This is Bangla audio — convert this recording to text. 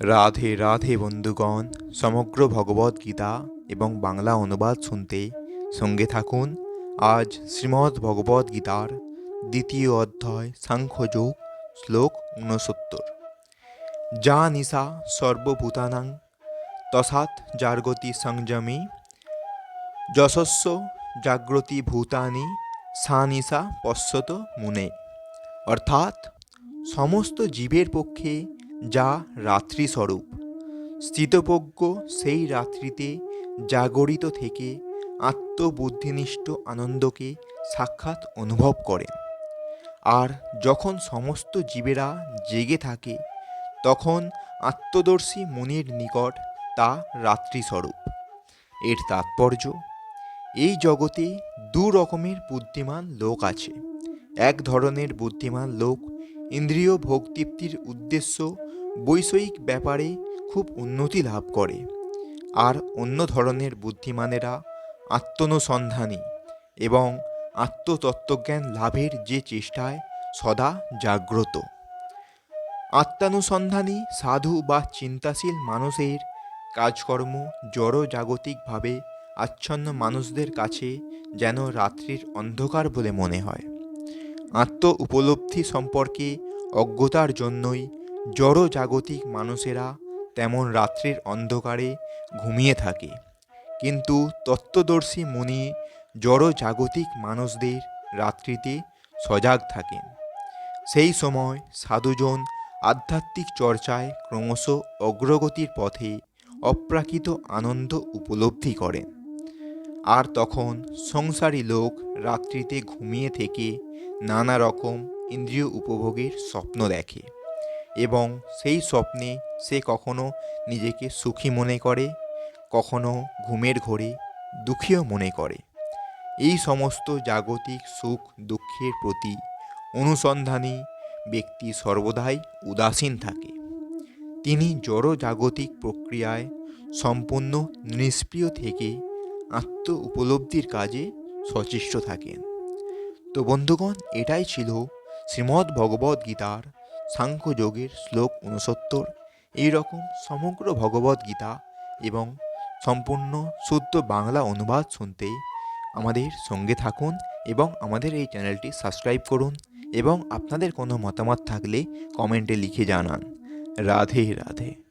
রাধে রাধে বন্ধুগণ, সমগ্র ভগবদ গীতা এবং বাংলা অনুবাদ শুনতে সঙ্গে থাকুন। আজ শ্রীমদ্ ভগবদ গীতার দ্বিতীয় অধ্যায়, সাংখ্যযোগ, শ্লোক ঊনসত্তর। যা নিশা সর্বভূতানাং, তসাৎ জার্গতি সংযমী যশস্ব জাগ্রতি ভূতানি, সা নিশা পশ্যত মুনে। অর্থাৎ সমস্ত জীবের পক্ষে যা রাত্রিস্বরূপ স্থিতপ্রজ্ঞ সেই রাত্রিতে জাগরিত থেকে আত্মবুদ্ধিনিষ্ঠ আনন্দকে সাক্ষাৎ অনুভব করেন। আর যখন সমস্ত জীবেরা জেগে থাকে, তখন আত্মদর্শী মুনির নিকট তা রাত্রিস্বরূপ এর তাৎপর্য, এই জগতে দু রকমের বুদ্ধিমান লোক আছে। এক ধরনের বুদ্ধিমান লোক ইন্দ্রিয় ভোগতৃপ্তির উদ্দেশ্য বৈষয়িক ব্যাপারে খুব উন্নতি লাভ করে। আর অন্য ধরনের বুদ্ধিমানেরা আত্মনুসন্ধানী এবং আত্মতত্ত্বজ্ঞান লাভের যে চেষ্টায় সদা জাগ্রত। আত্মানুসন্ধানী, সাধু বা চিন্তাশীল মানুষের কাজকর্ম জড় জাগতিকভাবে আচ্ছন্ন মানুষদের কাছে যেন রাত্রির অন্ধকার বলে মনে হয়। আত্ম উপলব্ধি সম্পর্কে অজ্ঞতার জন্যই জড় জাগতিক মানুষেরা তেমন রাত্রির অন্ধকারে ঘুমিয়ে থাকে। কিন্তু তত্ত্বদর্শী মুনি জড় জাগতিক মানুষদের রাত্রিতে সজাগ থাকেন। সেই সময় সাধুজন আধ্যাত্মিক চর্চায় ক্রমশ অগ্রগতির পথে অপ্রাকৃত আনন্দ উপলব্ধি করেন। আর তখন সংসারী লোক রাত্রিতে ঘুমিয়ে থেকে নানা রকম ইন্দ্রিয় উপভোগের স্বপ্ন দেখে এবং সেই স্বপ্নে সে কখনো নিজেকে সুখী মনে করে, কখনো ঘুমের ঘোরে দুঃখীও মনে করে। এই সমস্ত জাগতিক সুখ দুঃখের প্রতি অনুসন্ধানী ব্যক্তি সর্বদাই উদাসীন থাকে। তিনি জড় জাগতিক প্রক্রিয়ায় সম্পূর্ণ নিষ্প্রিয় থেকে আত্ম উপলব্ধির কাজে সচেষ্ট থাকেন। তো বন্ধুগণ, এটাই ছিল শ্রীমদ্ ভগবদ গীতার সাংখ্যযোগের শ্লোক উনসত্তর এইরকম সমগ্র ভগবদ গীতা এবং সম্পূর্ণ শুদ্ধ বাংলা অনুবাদ শুনতে আমাদের সঙ্গে থাকুন এবং আমাদের এই চ্যানেলটি সাবস্ক্রাইব করুন এবং আপনাদের কোনো মতামত থাকলে কমেন্টে লিখে জানান। রাধে রাধে।